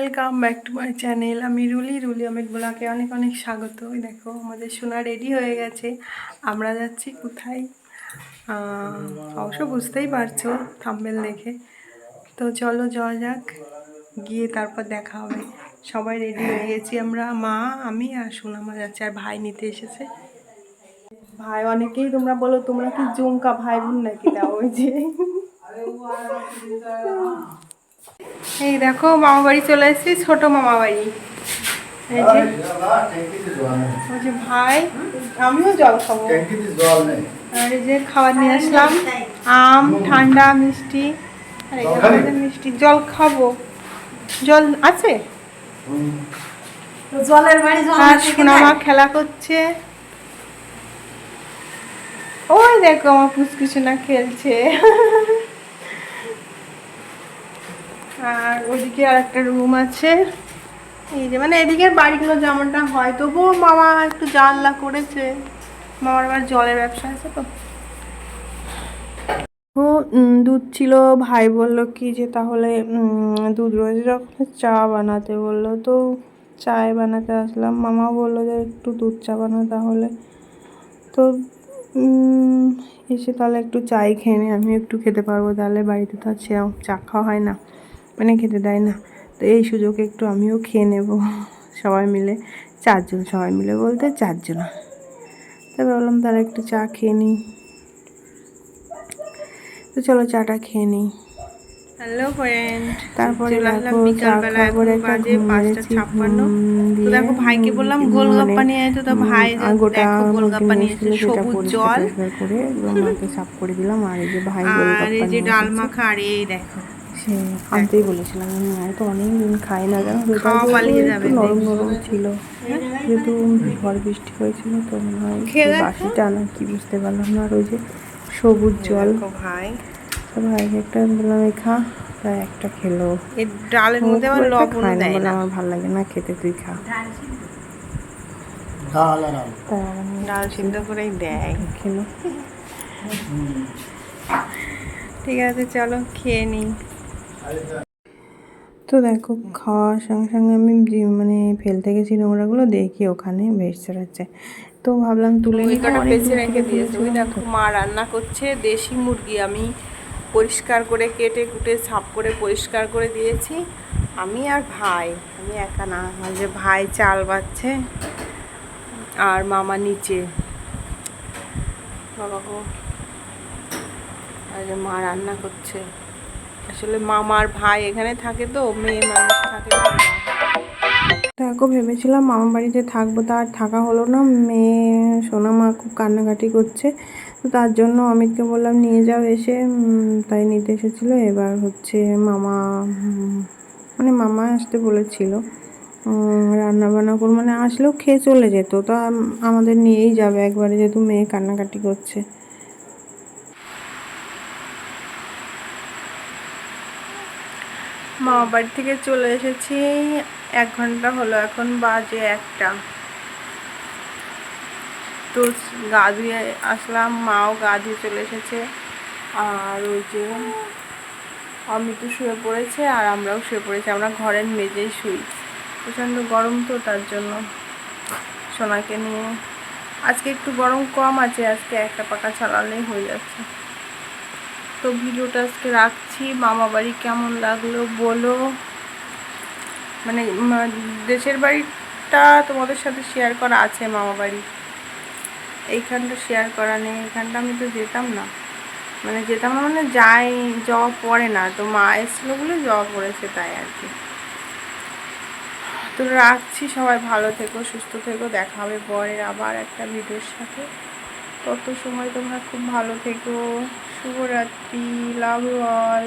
Welcome back to my channel আমি রুলি রুলি অমিত ব্লকে অনেক অনেক স্বাগত। দেখো, আমাদের সোনা রেডি হয়ে গেছে। আমরা যাচ্ছি কোথায়? অবশ্য বুঝতেই পারছ থাম্বেল দেখে। তো চলো যাওয়া যাক, গিয়ে তারপর দেখা হবে। সবাই রেডি হয়ে গেছি আমরা, মা, আমি আর সোনামা যাচ্ছি, আর ভাই নিতে এসেছে। ভাই, অনেকেই তোমরা বলো, তোমরা কি জুমকা ভাই বোন নাকি? দাও ওই যে। এই দেখো মামা বাড়ি চলে এসেছি ছোট মামা বাড়ি। এই যে ভাই আমিও জল খাব। আর এই যে খাবার নিয়ে আসলাম আম ঠান্ডা মিষ্টি আর এই মিষ্টি জল খাব। জল আছে? জলের বাড়ি আর সোনামা খেলা করছে। ওই দেখো আমার পুচকুচুনা খেলছে। আর ওইদিকে আর একটা রুম আছে। এই যে মানে এদিকের বাড়িগুলো যেমনটা হয়, তবুও মামা একটু জানলা করেছে। মামার আবার জলের ব্যবসা আছে তো। ও দুধ ছিল, ভাই বলল কি যে তাহলে দুধ রোজ রকমের চা বানাতে বলল। তো চায় বানাতে আসলাম। মামা বলল যে একটু দুধ চা বানা তাহলে। তো এসে তাহলে একটু চাই খেয়ে আমি একটু খেতে পারব। তাহলে বাড়িতে তো আর চা খাওয়া হয় না। মানে খেতে দেয় না তো এই সুযোগে একটু আমিও খেয়ে নেব সবাই মিলে চারজন সবাই মিলে বলতে চারজন তবে বললাম তাহলে একটু চা খেয়ে নিই তো চলো চাটা খেয়ে নিই হ্যালো ফ্রেন্ড তারপরে চলে আসলাম দেখো চা বিকালবেলা, এখন বাজে পাঁচটা ছাপ্পান্ন। তো দেখো ভাইকে বললাম গোলগাপ্পা নিয়ে আয় তো, তো ভাই আর গোটা দেখো গোলগাপ্পা নিয়ে এসেছে, সবুজ জল। করে একদম মাকে সাফ করে দিলাম আর এই যে ভাই আর এই যে ডাল। মাখা আর এই দেখো আনতেই বলেছিলাম আমি মায়ের তো অনেক দিন খাই না তো একটু নরম নরম ছিল। যেহেতু ঝড় বৃষ্টি হয়েছিল তো মনে হয় বাসিটা না কি বুঝতে পারলাম না। আর ওই যে সবুজ জল। ভাই। ভাইকে একটা বললাম এই খা। তাই একটা খেলো। ডালের মধ্যে একটা লবণ দেয় না। আমার ভালো লাগে না খেতে তুই খা। ডাল সিদ্ধ করেই দেয়। খেলো। ঠিক আছে চলো খেয়ে নিই তো দেখো খাওয়ার সঙ্গে সঙ্গে আমি মানে ফেলতে গেছি নোংরাগুলো দেখি ওখানে ভেস চড়াচ্ছে তো ভাবলাম তুলে অনেক রেখে দিয়েছে। ওই দেখো মা রান্না করছে দেশি মুরগি আমি পরিষ্কার করে কেটে কুটে সাফ করে পরিষ্কার করে দিয়েছি। আমি আর ভাই আমি একা না আমার যে ভাই চাল বাচ্ছে আর মামা নিচে। বাবা গো আর যে মা রান্না করছে। আসলে মামার ভাই এখানে থাকে তো, মেয়ে মানুষ থাকে। দেখো, ভেবেছিলাম মামা বাড়িতে থাকব, তা আর থাকা হলো না। মেয়ে সোনা মা খুব কান্নাকাটি করছে, তো তার জন্য অমিতকে বললাম, নিয়ে যাও এসে। তাই নিতে এসেছিল। এবার হচ্ছে মামা মানে মামা আসতে বলেছিল রান্না বান্না করে মানে আসলেও খেয়ে চলে যেত, তা আমাদের নিয়েই যাবে একবারে, যেহেতু মেয়ে কান্নাকাটি করছে। মামা বাড়ি থেকে চলে এসেছি। এক ঘণ্টা হলো, এখন বাজে একটা। তো গা ধুয়ে আসলাম, মাও গা ধুয়ে চলে এসেছে। আর ওই যে অমিত শুয়ে পড়েছে আর আমরাও শুয়ে পড়েছি। আমরা ঘরের মেঝেই শুই। প্রচণ্ড গরম তো, তার জন্য সোনাকে নিয়ে। আজকে একটু গরম কম আছে, আজকে একটা পাকা চালালেই হয়ে যাচ্ছে। তো ভিডিওটা আজকে রাখছি। মামা বাড়ি কেমন লাগল বলো। মানে দেশের বাড়িটা তোমাদের সাথে শেয়ার করা আছে মামা বাড়ি। এইখানটা শেয়ার করা নেই, এইখানটা আমি তো যেতাম না। মানে যেতাম না মানে যাই, যাওয়া পড়ে না। তো মা এসেছিল বলে যাওয়া পড়েছে তাই আর কি। তো রাখছি সবাই, ভালো থেকো, সুস্থ থেকো। দেখা হবে পরের আবার একটা ভিডিওর সাথে। তত সময় তোমরা খুব ভালো থেকো। শুভরাত্রি লাভ অল